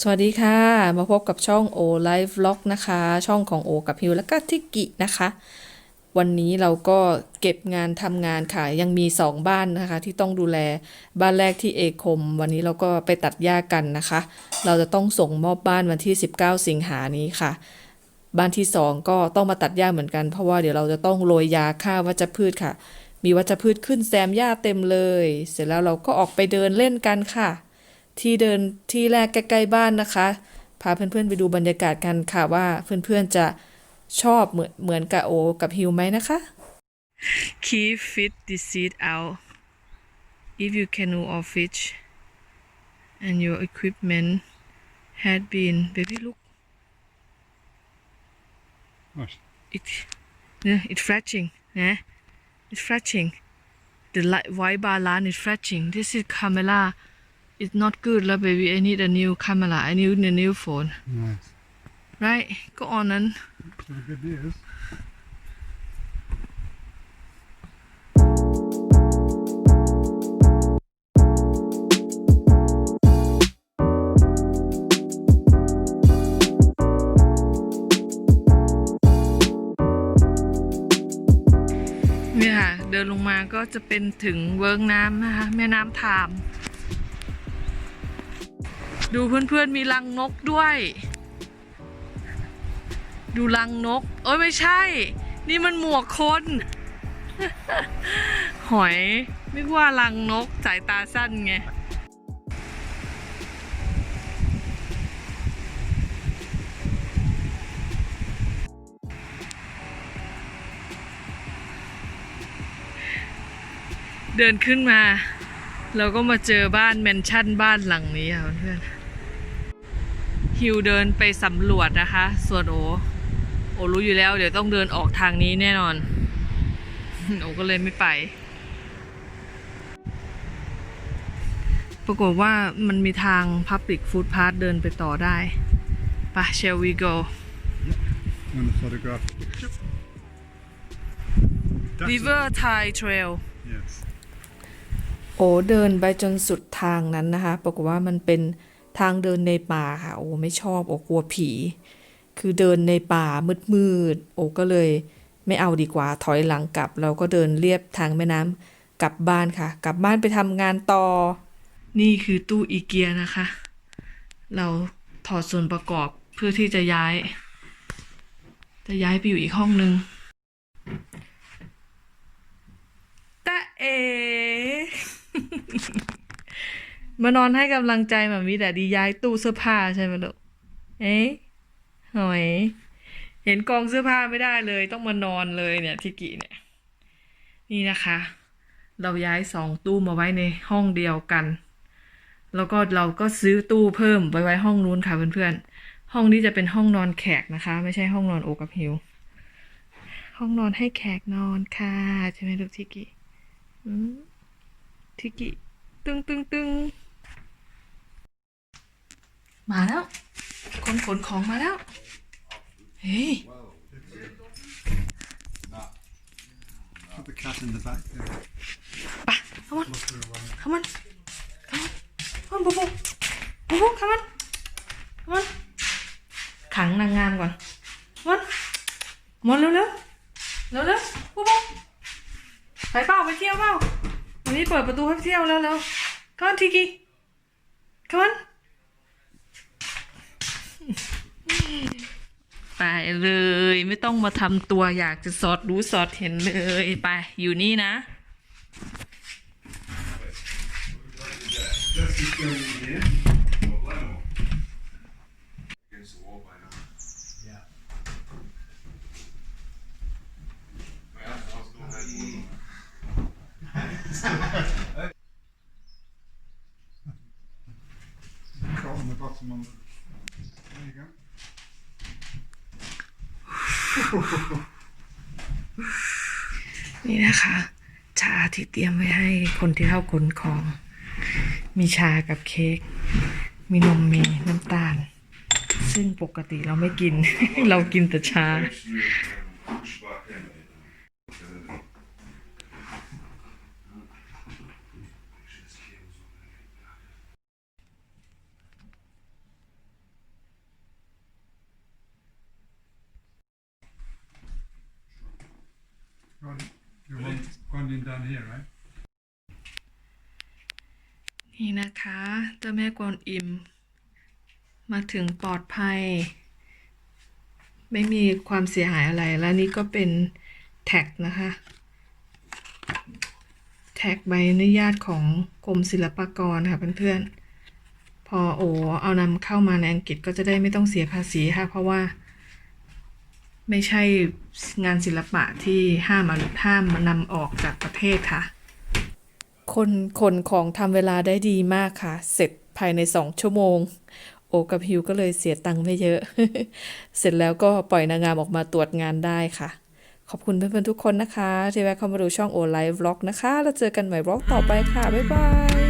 สวัสดีค่ะ มาพบกับช่องโอไลฟ์ vlog นะคะ ช่องของโอกับฮิวและก็ทิกกินะคะ วันนี้เราก็เก็บงานทำงานค่ะ ยังมีสองบ้านนะคะ ที่ต้องดูแลบ้านแรกที่เอคม วันนี้เราก็ไปตัดหญ้ากันนะคะ เราจะต้องส่งมอบบ้านวันที่ 19 สิงหานี้ค่ะ บ้านที่สองก็ต้องมาตัดหญ้าเหมือนกัน เพราะว่าเดี๋ยวเราจะต้องโรยยาฆ่าวัชพืชค่ะ มีวัชพืชขึ้นแซมหญ้าเต็มเลย เสร็จแล้วเราก็ออกไปเดินเล่นกันค่ะ ที่เดินที่แรกใกล้ๆบ้านนะคะ พาเพื่อนๆไปดูบรรยากาศกันค่ะว่าเพื่อนๆจะชอบเหมือนเหมือนกับโอกับฮิวไหมนะคะ Keep fit the seed out if you canoe or fish and your equipment had been baby look What? it yeah, it's flashing eh? it's flashing the light white bar line is flashing this is camera it's not good แล้ว baby I need a new camera I need a new phone Nice. right ก็ on นั้น Some good news. เนี่ยค่ะเดินลงมาก็จะเป็นถึงเวิร์กน้ำนะคะ แม่น้ำทาม ดูเพื่อนๆมีรังนกด้วย ดูรังนก เอ้ยไม่ใช่ นี่มันหมวกคน หอยนึกว่ารังนกสายตาสั้นไงเดินขึ้นมา เราก็มาเจอบ้านแมนชั่นบ้านหลังนี้ค่ะเพื่อน ฮิวเดินไปสำรวจนะคะ ส่วนโอ โอรู้อยู่แล้ว เดี๋ยวต้องเดินออกทางนี้แน่นอน โอก็เลยไม่ไป ปรากฏว่ามันมีทาง Public Footpath เดินไปต่อได้ไป shall we go I'm going to photograph the picture. That's River Thai Trail Yes. โอ้เดินไปจนสุดทางนั้นนะคะ ปรากฏว่ามันเป็น ทางเดินในป่าค่ะโอ้ไม่ชอบโอ้กลัวผี คือเดินในป่ามืดๆโอ้ก็เลยไม่เอาดีกว่าถอยหลังกลับ เราก็เดินเลียบทางแม่น้ำกลับบ้านค่ะ กลับบ้านไปทำงานต่อ นี่คือตู้อีเกียนะคะ เราถอดส่วนประกอบเพื่อที่จะย้าย จะย้ายไปอยู่อีกห้องนึงตะเอ มานอนให้กำลังใจแบบมีแต่ดีย้ายตู้เสื้อผ้าใช่ไหมลูกเอ๊ะหอย เห็นกองเสื้อผ้าไม่ได้เลย ต้องมานอนเลยเนี่ยทิกิเนี่ย นี่นะคะ เราย้ายสองตู้มาไว้ในห้องเดียวกัน แล้วก็เราก็ซื้อตู้เพิ่มไปไว้ห้องนู้นค่ะเพื่อนๆ ห้องนี้จะเป็นห้องนอนแขกนะคะ ไม่ใช่ห้องนอนโอกับฮิว ห้องนอนให้แขกนอนค่ะใช่ไหมลูกทิกิทิกิตึงตึงตึง มาแล้ว คนขนของมาแล้ว เฮ้ย Put the cat in the back there. ไปขมันขมันขมันขมันบูบูบูบูขมันขมันขังนางงามก่อนขมันขมันเร็วเร็วเร็วเร็วบูบูไปเปล่าไปเที่ยวเปล่าวันนี้เปิดประตูให้เที่ยวแล้วแล้วขมันทิกิขมัน ไปเลยไม่ต้องมาทำตัวอยากจะสอดรู้สอดเห็นเลยไปอยู่นี่นะ on the bottom on นี่นะคะ ชาที่เตรียมไว้ให้คนที่เข้าขนของ มีชากับเค้กมีนมมีน้ำตาล ซึ่งปกติเราไม่กิน เรากินแต่ชา here, right? นี่นะคะเจ้าแม่กวนอิม มาถึงปลอดภัย ไม่มีความเสียหายอะไรแล้วนี่ก็เป็นแท็กนะคะ แท็กใบอนุญาตของกรมศิลปากรค่ะเพื่อนๆพอโอเอานำเข้ามาในอังกฤษก็จะได้ไม่ต้องเสียภาษีค่ะ เพราะว่า ไม่ใช่งานศิลปะที่ห้ามอนุห้ามนำออกจากประเทศค่ะ คนคนของทำเวลาได้ดีมากค่ะ เสร็จภายในสองชั่วโมง โอกับฮิวก็เลยเสียตังค์ไม่เยอะ เสร็จแล้วก็ปล่อยนางงามออกมาตรวจงานได้ค่ะ ขอบคุณเพื่อนๆทุกคนนะคะ ที่แวะเข้ามาดูช่องโอไลฟ์วล็อกนะคะ แล้วเจอกันใหม่วล็อกต่อไปค่ะ บ๊ายบาย